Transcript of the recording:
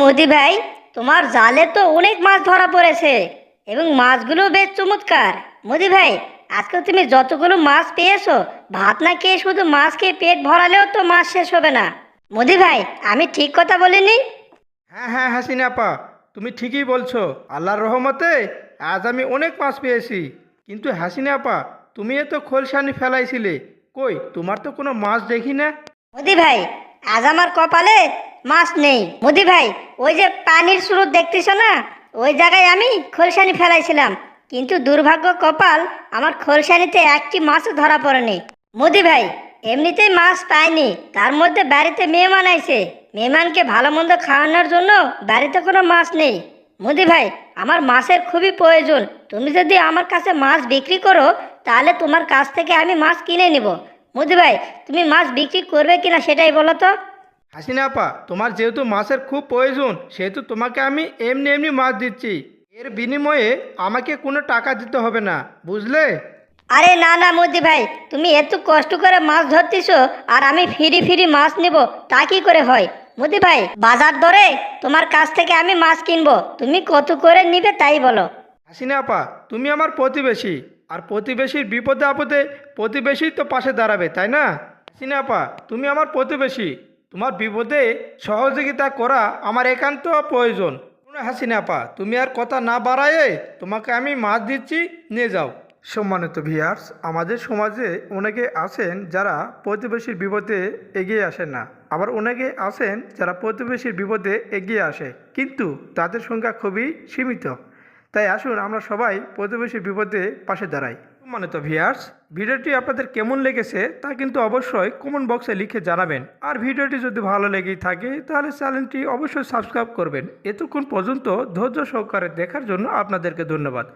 মোদি ভাই তোমার জালে তো অনেক মাছ ধরা পড়েছে এবং মাছগুলো বেশ চমৎকার। মোদি ভাই আজকে তুমি যতগুলো মাছ পেয়েছ ভাত না খেয়ে শুধু মাছ খেয়ে পেট ভরালেও তো মাছ শেষ হবে না। মোদি ভাই আমি ঠিক কথা বলিনি? হ্যাঁ হ্যাঁ হাসিনা আপা তুমি ঠিকই বলছো। আল্লাহর রহমতে আজ আমি অনেক মাছ পেয়েছি। কিন্তু হাসিনা আপা তুমি এত খোলসানি ফেলাইছিলে। কই তোমার তো কোনো মাছ দেখি না? মোদি ভাই আজ আমার কপালে মাছ নেই। মোদি ভাই, ওই যে পানির স্রোত দেখতেছ না? ওই জায়গায় আমি খোলসানি ফেলাইছিলাম। কিন্তু দুর্ভাগ্য কপাল, আমার খোলসানিতে একটি মাছও ধরা পড়েনি। মোদি ভাই, এমনিতেই মাছ পাইনি। তার মধ্যে বাড়িতে মেহমান আইছে। মেহমানকে ভালো মন্দ খাওয়ানোর জন্য বাড়িতে কোনো মাছ নেই। মোদি ভাই, আমার মাছের খুবই প্রয়োজন। তুমি যদি আমার কাছে মাছ বিক্রি করো, তাহলে তোমার কাছ থেকে আমি মাছ কিনে নিব। মোদি ভাই, তুমি মাছ বিক্রি করবে কিনা সেটাই বলো তো। হাসিনা আপা তোমার যেহেতু মাছের খুব প্রয়োজন সেহেতু তোমাকে আমি এমনি এমনি মাছ দিচ্ছি। এর বিনিময়ে আমাকে কোনো টাকা দিতে হবে না বুঝলে? আরে না না মোদি ভাই তুমি এত কষ্ট করে মাছ ধরতেছো আর আমি ফিরি ফিরি মাছ নেব তা কি করে হয়? মোদি ভাই বাজার দরে তোমার কাছ থেকে আমি মাছ কিনবো তুমি কত করে নিবে তাই বলো। হাসিনা আপা তুমি আমার প্রতিবেশী আর প্রতিবেশীর বিপদে আপদে প্রতিবেশী তো পাশে দাঁড়াবে তাই না? হাসিনা আপা তুমি আমার প্রতিবেশী। তোমার বিপদে সহযোগিতা করা আমার একান্ত প্রয়োজন। হাসিনা আপা তুমি আর কথা না বাড়ায়ে তোমাকে আমি মাছ দিচ্ছি, নিয়ে যাও। সম্মানিত ভিয়ার্স আমাদের সমাজে অনেকে আছেন যারা প্রতিবেশীর বিপদে এগিয়ে আসেন না। আবার অনেকে আছেন যারা প্রতিবেশীর বিপদে এগিয়ে আসে, কিন্তু তাদের সংখ্যা খুবই সীমিত। তাই আসুন আমরা সবাই প্রতিবেশীর বিপদে পাশে দাঁড়াই। মানে তো ভিয়ার্স ভিডিওটি আপনাদের কেমন লেগেছে তা কিন্তু অবশ্যই কমেন্ট বক্সে লিখে জানাবেন। আর ভিডিওটি যদি ভালো লেগেই থাকে, তাহলে চ্যানেলটি অবশ্যই সাবস্ক্রাইব করবেন। এতক্ষণ পর্যন্ত ধৈর্য সহকারে দেখার জন্য আপনাদেরকে ধন্যবাদ।